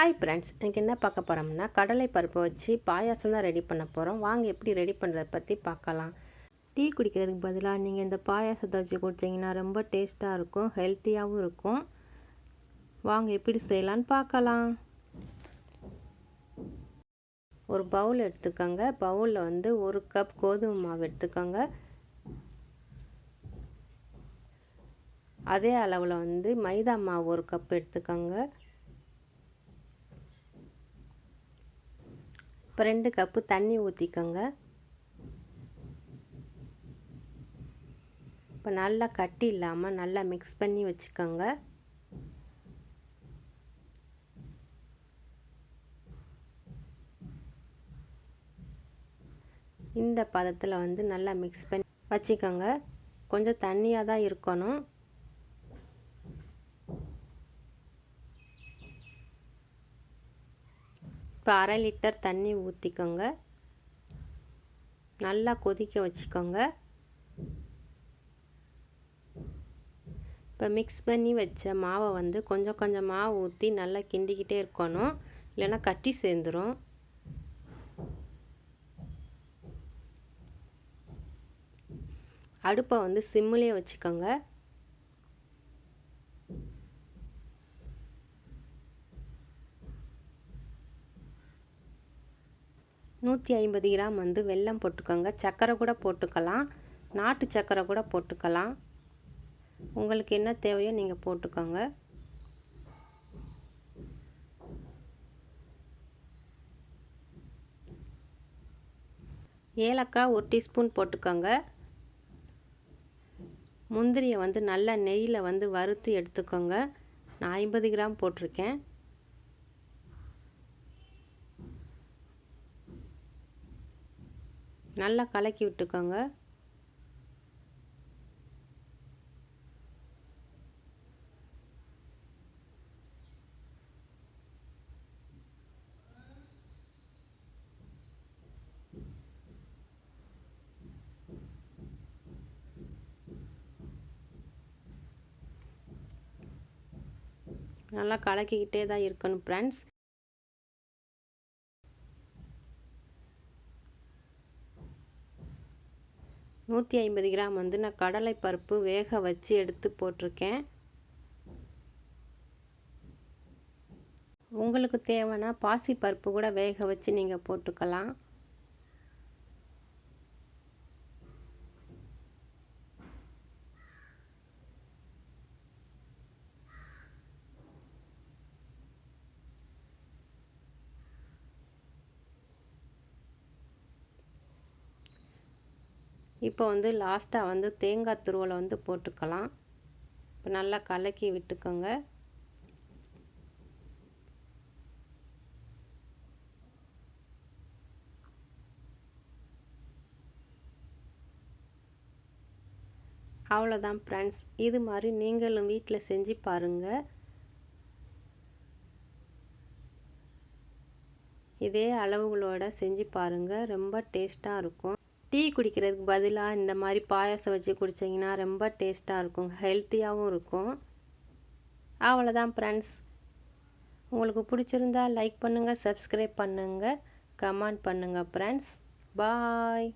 Hi friends எனக்கு என்ன பார்க்க போகிறோம்னா கடலை பருப்பை வச்சு பாயாசம் தான் ரெடி பண்ண போகிறோம் வாங்க எப்படி ரெடி பண்ணுறத பற்றி பார்க்கலாம். டீ குடிக்கிறதுக்கு பதிலாக நீங்கள் இந்த பாயாசத்தை வச்சு குடிச்சிங்கன்னா ரொம்ப டேஸ்ட்டாக இருக்கும் ஹெல்த்தியாகவும் இருக்கும். வாங்க எப்படி செய்யலான்னு பார்க்கலாம். ஒரு பவுல் எடுத்துக்கோங்க. பவுலில் வந்து ஒரு கப் கோதுமை மாவு எடுத்துக்கோங்க. அதே அளவில் வந்து மைதா மாவு ஒரு கப் எடுத்துக்கோங்க. இப்போ ரெண்டு கப்பு தண்ணி ஊற்றிக்கோங்க இப்போ நல்லா கட்டி இல்லாமல் நல்லா மிக்ஸ் பண்ணி வச்சுக்கோங்க. இந்த பதத்தில் வந்து நல்லா மிக்ஸ் பண்ணி வச்சுக்கோங்க. கொஞ்சம் தண்ணியாக தான் இருக்கணும். இப்போ அரை லிட்டர் தண்ணி ஊற்றிக்கோங்க நல்லா கொதிக்க வச்சுக்கோங்க. இப்போ மிக்ஸ் பண்ணி வச்ச மாவை வந்து கொஞ்சம் கொஞ்சமாக ஊற்றி நல்லா கிண்டிக்கிட்டே இருக்கணும். இல்லைன்னா கட்டி சேர்ந்துடும் அடுப்பை வந்து சிம்மிலே வச்சுக்கோங்க. நூற்றி ஐம்பது கிராம் வந்து வெல்லம் போட்டுக்கோங்க. சர்க்கரை கூட போட்டுக்கலாம். நாட்டு சர்க்கரை கூட போட்டுக்கலாம். உங்களுக்கு என்ன தேவையோ நீங்கள் போட்டுக்கோங்க. ஏலக்காய் ஒரு டீஸ்பூன் போட்டுக்கோங்க. முந்திரியை வந்து நல்லா நெய்யில் வந்து வறுத்து எடுத்துக்கோங்க. நான் ஐம்பது கிராம் போட்டிருக்கேன். நல்லா கலக்கி விட்டுக்கோங்க. நல்லா கலக்கிக்கிட்டே தான் இருக்கணும் ஃப்ரெண்ட்ஸ் நூற்றி ஐம்பது கிராம் வந்து நான் கடலை பருப்பு வேக வச்சு எடுத்து போட்டிருக்கேன். உங்களுக்கு தேவைன்னா பாசி பருப்பு கூட வேக வச்சு நீங்கள் போட்டுக்கலாம். இப்போ வந்து லாஸ்ட்டாக வந்து தேங்காய் துருவலை வந்து போட்டுக்கலாம். இப்போ நல்லா கலக்கி விட்டுக்கோங்க. அவ்வளோதான் ஃப்ரெண்ட்ஸ் இது மாதிரி நீங்களும் வீட்டில் செஞ்சு பாருங்கள் இதே அளவுகளோட செஞ்சு பாருங்கள் ரொம்ப டேஸ்ட்டாக இருக்கும். டீ குடிக்கிறதுக்கு பதிலாக இந்த மாதிரி பாயாசம் வச்சு குடிச்சிங்கன்னா ரொம்ப டேஸ்ட்டாக இருக்கும் ஹெல்த்தியாகவும் இருக்கும். அவ்வளோதான் ஃப்ரெண்ட்ஸ் உங்களுக்கு பிடிச்சிருந்தா லைக் பண்ணுங்கள் சப்ஸ்கிரைப் பண்ணுங்கள் கமெண்ட் பண்ணுங்கள் ஃப்ரெண்ட்ஸ் பாய்